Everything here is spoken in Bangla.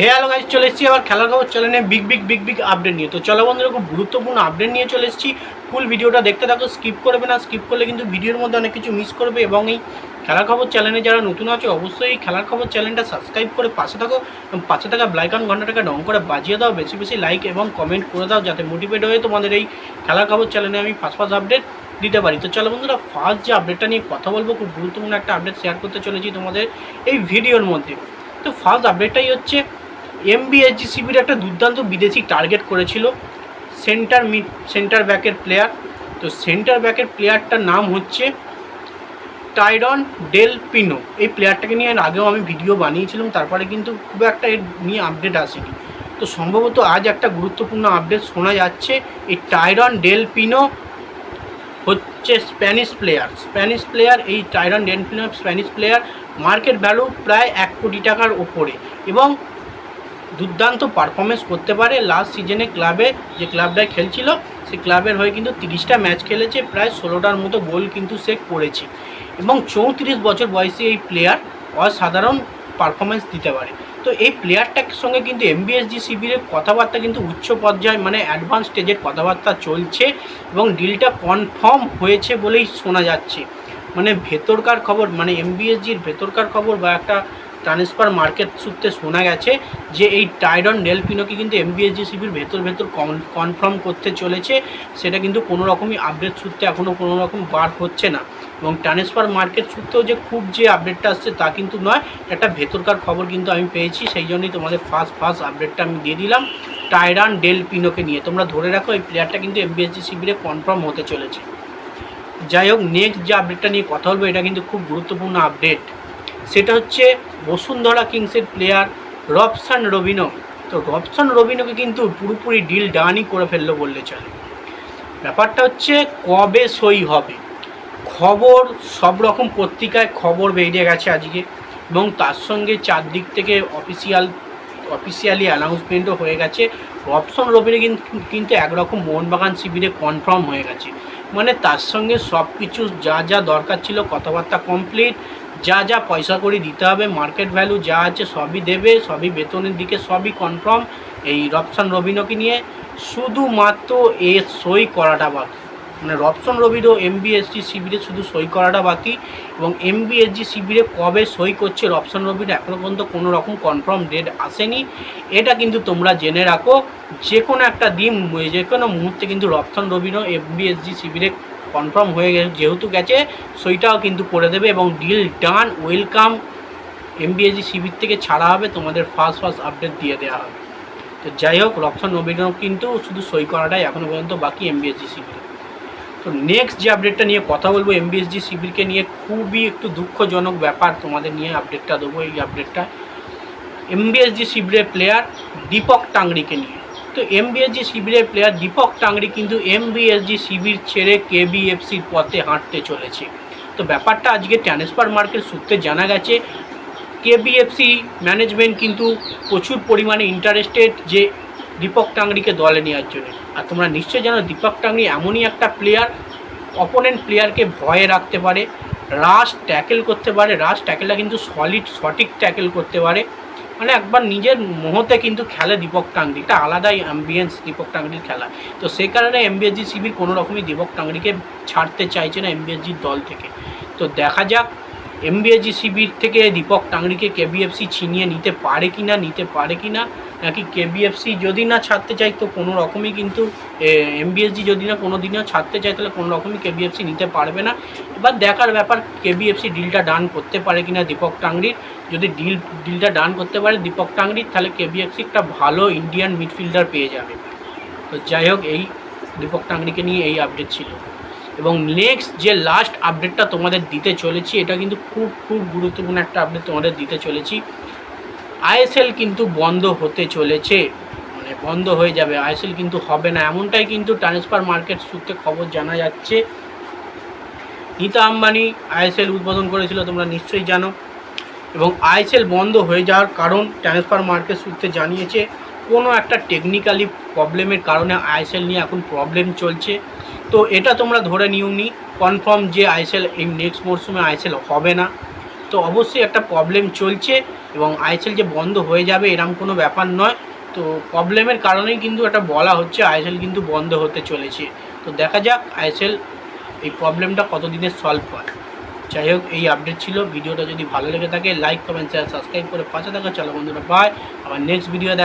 হ্যালো গাইজ চলে এসেছি আবার খেলার খবর, চলে চ্যানেলে big big big big update নিয়ে। তো চলো বন্ধুরা, খুব গুরুত্বপূর্ণ আপডেট নিয়ে চলে এসেছি। ফুল ভিডিওটা দেখতে থাকো স্কিপ করবে না স্কিপ করলে কিন্তু ভিডিওর মধ্যে অনেক কিছু মিস করবে এবং এই খেলার খবর চ্যানেলে যারা নতুন আছে, অবশ্যই এই খেলার খবর চ্যানেলটা সাবস্ক্রাইব করে পাশে থাকো এবং পাশে থাকা ব্লাইকন ঘন্টাটাকে ডং করে বাজিয়ে দাও, বেশি বেশি লাইক এবং কমেন্ট করে দাও, যাতে মোটিভেট হয়ে তোমাদের এই খেলার খবর চ্যানেলে আমি ফার্স্ট ফার্স্ট আপডেট দিতে পারি। তো চলো বন্ধুরা ফার্স্ট যে আপডেটটা নিয়ে কথা বলব, খুব গুরুত্বপূর্ণ একটা আপডেট শেয়ার করতে চলেছি তোমাদের এই ভিডিওর মধ্যে। তো ফার্স্ট আপডেটটাই হচ্ছে এমবিএসজিসিবির একটা দুর্দান্ত বিদেশি টার্গেট করেছিল সেন্টার মিড সেন্টার ব্যাকের প্লেয়ার তো সেন্টার ব্যাকের প্লেয়ারটার নাম হচ্ছে টাইরন ডেল পিনো এই প্লেয়ারটাকে নিয়ে আগেও আমি ভিডিও বানিয়েছিলাম, তারপরে কিন্তু খুব একটা এর নিয়ে আপডেট আসেনি। তো সম্ভবত আজ একটা গুরুত্বপূর্ণ আপডেট শোনা যাচ্ছে, এই টাইরন ডেল পিনো হচ্ছে স্প্যানিশ প্লেয়ার স্প্যানিশ প্লেয়ার এই Tyrone Del Pino Spanish player market value প্রায় এক কোটি টাকার ওপরে। এবং দুর্দান্ত পারফরমেন্স করতে পারে। লাস্ট সিজনে ক্লাবে যে ক্লাবটায় খেলছিল সে ক্লাবের হয়ে কিন্তু তিরিশটা ম্যাচ খেলেছে। প্রায় ষোলোটার মতো গোল কিন্তু সে করেছে। এবং চৌত্রিশ বছর বয়সী এই প্লেয়ার অসাধারণ পারফরমেন্স দিতে পারে। তো এই প্লেয়ারটার সঙ্গে কিন্তু এমবিএসজি শিবিরের কথাবার্তা কিন্তু উচ্চ পর্যায়ে মানে অ্যাডভান্স স্টেজের কথাবার্তা চলছে এবং ডিলটা কনফার্ম হয়েছে বলেই শোনা যাচ্ছে। মানে ভেতরকার খবর মানে এমবিএসজির ভেতরকার খবর বা একটা ট্রান্সফার মার্কেট সূত্রে শোনা গেছে যে এই টাইরন ডেলপিনোকে কিন্তু এমবিএসজি শিবির ভেতর ভেতর কনফার্ম করতে চলেছে। সেটা কিন্তু কোনো রকমই আপডেট সূত্রে এখনও কোনো রকম বার হচ্ছে না। এবং ট্রান্সফার মার্কেট সূত্রেও যে খুব যে আপডেটটা আসছে তা কিন্তু নয়, একটা ভেতরকার খবর কিন্তু আমি পেয়েছি। সেই জন্যই তোমাদের ফার্স্ট ফার্স্ট আপডেটটা আমি দিয়ে দিলাম। টাইরান ডেল পিনোকে নিয়ে। তোমরা ধরে রাখো, এই প্লেয়ারটা কিন্তু এমবিএসজি শিবিরে কনফার্ম হতে চলেছে। যাই হোক নেক্সট যে আপডেটটা নিয়ে কথা বলব, এটা কিন্তু খুব গুরুত্বপূর্ণ আপডেট সেটা হচ্ছে বসুন্ধরা কিংসের প্লেয়ার রবসান রবিনো তো রবসান রবিনোকে কিন্তু পুরোপুরি ডিল ডানই করে ফেলল বললে চলে। ব্যাপারটা হচ্ছে কবে সই হবে? খবর সব রকম পত্রিকায় খবর বেরিয়ে গেছে আজকে এবং তার সঙ্গে চারদিক থেকে অফিসিয়াল অফিসিয়ালি অ্যানাউন্সমেন্টও হয়ে গেছে। রবসন রবিনে কিন্তু কিন্তু একরকম মোহনবাগান শিবিরে কনফার্ম হয়ে গেছে। মানে তার সঙ্গে সব কিছু যা যা দরকার ছিল, কথাবার্তা কমপ্লিট যা যা পয়সা করে দিতে হবে মার্কেট ভ্যালু যা আছে সবই দেবে, সবই বেতনের দিকে সবই কনফার্ম এই রবসান রবিনোকে নিয়ে। শুধুমাত্র এ সই করাটা বাকি। মানে রবসন রবিরও এমবিএসজি শিবিরে শুধু সই করাটা বাকি এবং এমবিএসজি শিবিরে কবে সই করছে রবসন রবির এখনও পর্যন্ত কোনো রকম কনফার্ম ডেট আসেনি। এটা কিন্তু তোমরা জেনে রাখো। যে কোনো একটা দিন যে কোনো মুহূর্তে কিন্তু রবসন রবিরও এমবিএসজি শিবিরে কনফার্ম হয়ে গেছে, যেহেতু গেছে, সইটাও কিন্তু করে দেবে এবং deal done welcome M B S G শিবির থেকে ছাড়া হবে, তোমাদের ফার্স্ট ফার্স্ট আপডেট দিয়ে দেওয়া হবে। তো যাই হোক রবসন রবিরও কিন্তু শুধু সই করাটাই এখনও পর্যন্ত বাকি এমবিএসজি শিবিরে তো। নেক্সট যে আপডেটটা নিয়ে কথা বলব এমবিএসজি শিবিরকে নিয়ে খুবই একটু দুঃখজনক ব্যাপার তোমাদের নিয়ে আপডেটটা দেবো, এই আপডেটটা এমবিএসজি শিবিরের প্লেয়ার দীপক টাংরিকে নিয়ে। তো এমবিএসজি শিবিরের প্লেয়ার দীপক টাংরি কিন্তু এমবিএসজি শিবির ছেড়ে কেবিএফসির পথে হাঁটতে চলেছে। তো ব্যাপারটা আজকে ট্রান্সফার মার্কেট সূত্রে জানা গেছে কেবিএফসি ম্যানেজমেন্ট কিন্তু প্রচুর পরিমাণে ইন্টারেস্টেড যে দীপক টাংরিকে দলে নেওয়ার জন্য। আর তোমরা নিশ্চয়ই জানো দীপক টাংরি এমনই একটা প্লেয়ার অপোনেন্ট প্লেয়ারকে ভয়ে রাখতে পারে রাশ ট্যাকেল করতে পারে রাশ ট্যাকেলটা কিন্তু সলিড সঠিক ট্যাকেল করতে পারে। মানে একবার নিজের মোহতে কিন্তু খেলে দীপক টাংরি একটা আলাদাই অ্যাম্বিয়েন্স দীপক টাংরির খেলা। তো সেই কারণে এমবিএসজি শিবির কোনো রকমই দীপক টাংরিকে ছাড়তে চাইছে না এমবিএসজির দল থেকে। তো দেখা যাক এমবিএসজি শিবির থেকে দীপক টাংরিকে কেবিএফসি ছিনিয়ে নিতে পারে কি না নিতে পারে কি না নাকি কেবিএফসি যদি না ছাড়তে চাই তো কোনো রকমই কিন্তু এমবিএসজি যদি না কোনো দিনও ছাড়তে চায়, তাহলে কোনো রকমই কেবিএফসি নিতে পারবে না। এবার দেখার ব্যাপার কেবিএফসি ডিলটা ডান করতে পারে কি না দীপক টাংরির। যদি ডিল ডিলটা ডান করতে পারে দীপক টাংরির, তাহলে কেবিএফসি একটা ভালো ইন্ডিয়ান মিডফিল্ডার পেয়ে যাবে। তো যাই হোক, এই দীপক টাংরিকে নিয়ে এই আপডেট ছিল। এবং নেক্সট যে লাস্ট আপডেটটা তোমাদের দিতে চলেছি, এটা কিন্তু খুব খুব গুরুত্বপূর্ণ একটা আপডেট তোমাদের দিতে চলেছি। আইএসএল কিন্তু বন্ধ হতে চলেছে। মানে বন্ধ হয়ে যাবে। আইএসএল কিন্তু হবে না। এমনটাই কিন্তু ট্রান্সফার মার্কেট সূত্রে খবর জানা যাচ্ছে। নীতা আম্বানি আইএসএল উদ্বোধন করেছিল, তোমরা নিশ্চয়ই জানো। এবং আইএসএল বন্ধ হয়ে যাওয়ার কারণ ট্রান্সফার মার্কেট সূত্রে জানিয়েছে, কোনো একটা টেকনিক্যালি প্রবলেমের কারণে আইএসএল নিয়ে এখন প্রবলেম চলছে। তো এটা তোমরা ধরে নিও নি কনফার্ম যে আইএসএল এই নেক্সট মরশুমে আইএসএল হবে না। তো অবশ্যই একটা প্রবলেম চলছে এবং আইএসএল যে বন্ধ হয়ে যাবে এরম কোনো ব্যাপার নয়। তো প্রবলেমের কারণেই কিন্তু এটা বলা হচ্ছে আইএসএল কিন্তু বন্ধ হতে চলেছে। তো দেখা যাক আইএসএল এই প্রবলেমটা কতদিনে সলভ হয়। যাই হোক, এই আপডেট ছিল। ভিডিওটা যদি ভালো লেগে থাকে লাইক কমেন্ট শেয়ার সাবস্ক্রাইব করে পাশে থাকা। চলো বন্ধুরা বাই আবার নেক্সট ভিডিও দেখ